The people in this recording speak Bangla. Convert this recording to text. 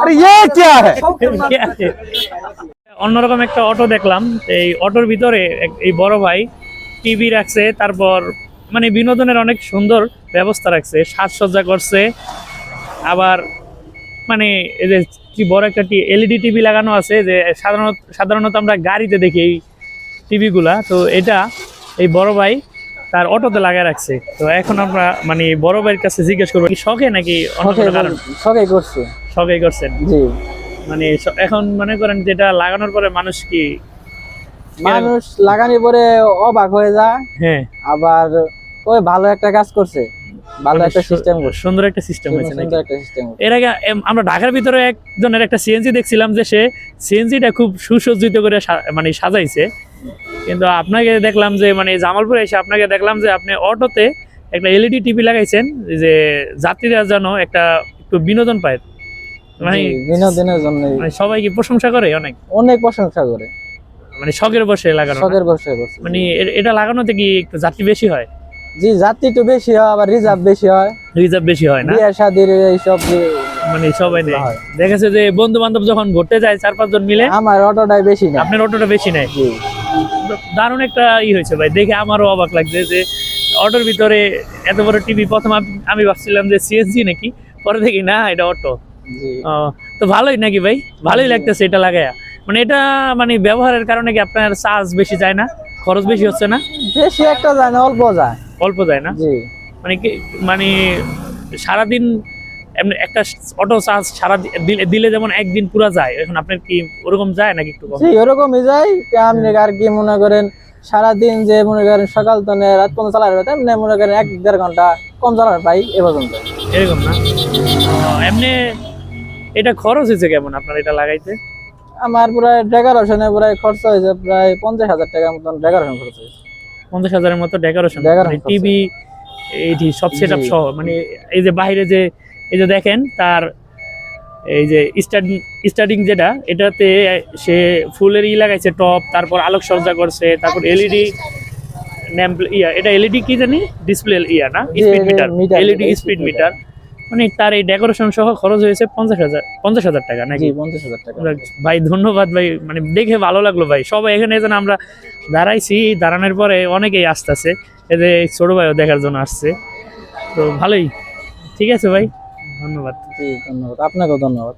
अरे ये क्या है অন্যরকম একটা অটো দেখলাম এই অটোর ভিতরে এক- এই বড় ভাই টিভি রাখছে তারপর মানে বিনোদনের অনেক সুন্দর ব্যবস্থা রাখছে সাজসজ্জা করছে আবার মানে এই যে কি বড় একটা এলইডি টিভি লাগানো আছে যে সাধারণত সাধারণত আমরা গাড়িতে দেখি এই টিভিগুলা তো এটা এই বড় ভাই তার অটোতে লাগায় রাখছে। তো এখন আমরা মানে বড় ভাইয়ের কাছে জিজ্ঞেস করব শখে নাকি সবাই করছে শখে করছেন জি। মানে এখন মনে করেন যেটা লাগানোর পরে মানুষ কি মানুষ লাগানি পরে অবাক হয়ে যায়। হ্যাঁ। আবার ওই ভালো একটা কাজ করছে। ভালো মানে একটা সিস্টেম সুন্দর একটা সিস্টেম হয়েছে নাকি? সুন্দর একটা সিস্টেম এর আগে আমরা ঢাকার ভিতরে একজনের একটা সিএনজি দেখছিলাম যে সে সিএনজিটা খুব সুসজ্জিত করে মানে সাজাইছে। কিন্তু আপনাকে দেখলাম যে মানে জামালপুরে এসে আপনাকে দেখলাম যে আপনি অটোতে একটা এলইডি টিভি লাগাইছেন যে যাত্রীরা যেন একটা একটু বিনোদন পায়। মানে বিনোদনের জন্য। মানে সবাই কি প্রশংসা করে অনেক। অনেক প্রশংসা করে। মানে শখের বসে লাগানো। শখের বসে মানে এটা লাগানোতে কি একটু যাত্রী বেশি হয়? জি যাত্রী একটু বেশি হয় আবার রিজার্ভ বেশি হয়। রিজার্ভ বেশি হয় না? বিয়ে শাদির এইসব মানে সবাই নেই। দেখেছে যে বন্ধু বান্ধব যখন ঘুরতে যায় চার পাঁচজন মিলে আমার অটোটাই বেশি না আপনার অটোটা বেশি নেয়? জি। দারুণ একটা ই হয়েছে ভাই দেখে আমারও অবাক লাগছে যে অটোর ভিতরে এত বড় টিভি প্রথম আমি ভাবছিলাম যে সিএসজি নাকি পরে দেখি না এটা অটো। তো ভালোই নাকি ভাই? ভালোই লাগতেছে এটা লাগায়া। মানে এটা মানে ব্যবহারের কারণে কি আপনার চার্জ বেশি যায় না? খরচ বেশি হচ্ছে না? বেশি একটা যায় না অল্প যায়। অল্প যায় না? জি। মানে কি মানে সারাদিন এমনি একটা অটো চার্জ সারা দিলে দিলে যেমন একদিন পুরা যায় এখন আপনার কি ওরকম যায় নাকি একটু কম? ওরকমই যায়। আপনি আর কি মনে করেন সারাদিন যে মনে করেন সকাল তো রাত পর্যন্ত চালাবে তেমনি মনে করেন এক দেড় ঘণ্টা কম চালাবে পাই এ পর্যন্ত। এরকম না? এমনি এটা খরচ হয়েছে কেমন আপনার এটা লাগাইতে? আমার প্রায় ডেকোরেশনে প্রায় খরচ হয়েছে প্রায় পঞ্চাশ হাজার টাকার মতন ডেকোরেশন খরচ হয়েছে। পঞ্চাশ হাজারের মতো ডেকোরেশন Decoration টিভি এইটি সব সেট জি। সহ মানে এই যে বাইরে যে এই যে দেখেন তার এই যে স্টার্টিং স্টার্টিং যেটা এটাতে সে ফুলের ই লাগাইছে টপ তারপর আলোকসজ্জা করছে তারপর এলইডি ইয়া এটা এলইডি কি জানি? ডিসপ্লে ইয়া না? Speed meter LED speed meter মানে তার এই ডেকোরেশন সহ খরচ হয়েছে পঞ্চাশ হাজার পঞ্চাশ হাজার টাকা নাকি? পঞ্চাশ হাজার টাকা। ভাই ধন্যবাদ ভাই মানে দেখে ভালো লাগল ভাই। সবাই এখানে যেন আমরা দাঁড়াইছি দাঁড়ানোর পরে অনেকেই আসতেছে। এদের ছোট ভাইও দেখার জন্য আসছে। তো ভালোই। ঠিক আছে ভাই। ধন্যবাদ। জি ধন্যবাদ। আপনাকেও ধন্যবাদ।